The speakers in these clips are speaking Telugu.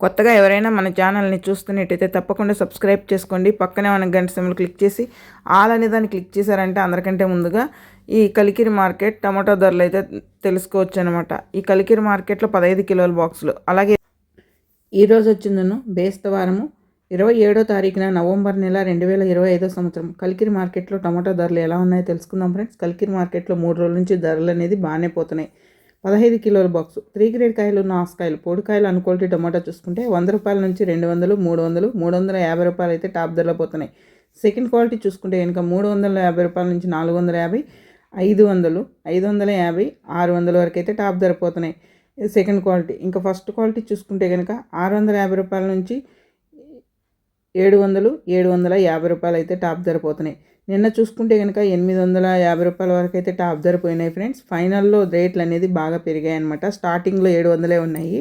కొత్తగా ఎవరైనా మన ఛానల్ని చూస్తున్నట్టయితే తప్పకుండా సబ్స్క్రైబ్ చేసుకోండి. పక్కనే మన గంట సిమ్లు క్లిక్ చేసి ఆల్ అనే దాన్ని క్లిక్ చేశారంటే అందరికంటే ముందుగా ఈ కలికిరి మార్కెట్ టమాటో ధరలు అయితే తెలుసుకోవచ్చు అనమాట ఈ కలికిరి మార్కెట్లో పదహైదు కిలోల బాక్సులు. అలాగే ఈరోజు వచ్చిందను బేస్తవారము ఇరవై ఏడో తారీఖున నవంబర్ నెల రెండు వేల ఇరవై ఐదో సంవత్సరం. కలికిరి మార్కెట్లో టమాటో ధరలు ఎలా ఉన్నాయో తెలుసుకుందాం ఫ్రెండ్స్. కలికిరి మార్కెట్లో మూడు రోజుల నుంచి ధరలు అనేది బాగానే పోతున్నాయి. పదహైదు కిలోల బాక్సు. త్రీ గ్రేడ్ కాయలు నాస్కాయలు పొడికాయలు అనుకోటి టమాటా చూసుకుంటే వంద రూపాయల నుంచి రెండు వందలు మూడు వందలు మూడు వందల యాభై రూపాయలు అయితే టాప్ ధరలో పోతున్నాయి. సెకండ్ క్వాలిటీ చూసుకుంటే కనుక మూడు వందల యాభై రూపాయల నుంచి నాలుగు వందల యాభై ఐదు వందలు ఐదు వందల యాభై ఆరు వందల వరకు అయితే టాప్ ధర పోతున్నాయి. Second quality. ఇంకా ఫస్ట్ క్వాలిటీ చూసుకుంటే కనుక ఆరు వందల యాభై రూపాయల నుంచి ఏడు వందలు ఏడు వందల యాభై రూపాయలు అయితే టాప్ ధర పోతున్నాయి. నిన్న చూసుకుంటే కనుక ఎనిమిది వందల యాభై రూపాయల వరకు అయితే టాప్ ధర పోయినాయి ఫ్రెండ్స్. ఫైనల్లో రేట్లు అనేది బాగా పెరిగాయి అనమాట స్టార్టింగ్లో ఏడు వందలే ఉన్నాయి.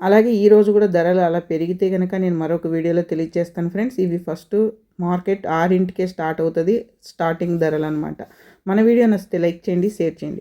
అలాగే ఈరోజు కూడా ధరలు అలా పెరిగితే కనుక నేను మరొక వీడియోలో తెలియజేస్తాను ఫ్రెండ్స్. ఇవి ఫస్ట్ మార్కెట్ ఆరింటికే స్టార్ట్ అవుతుంది స్టార్టింగ్ ధరలు అనమాట మన వీడియో నచ్చితే లైక్ చేయండి షేర్ చేయండి.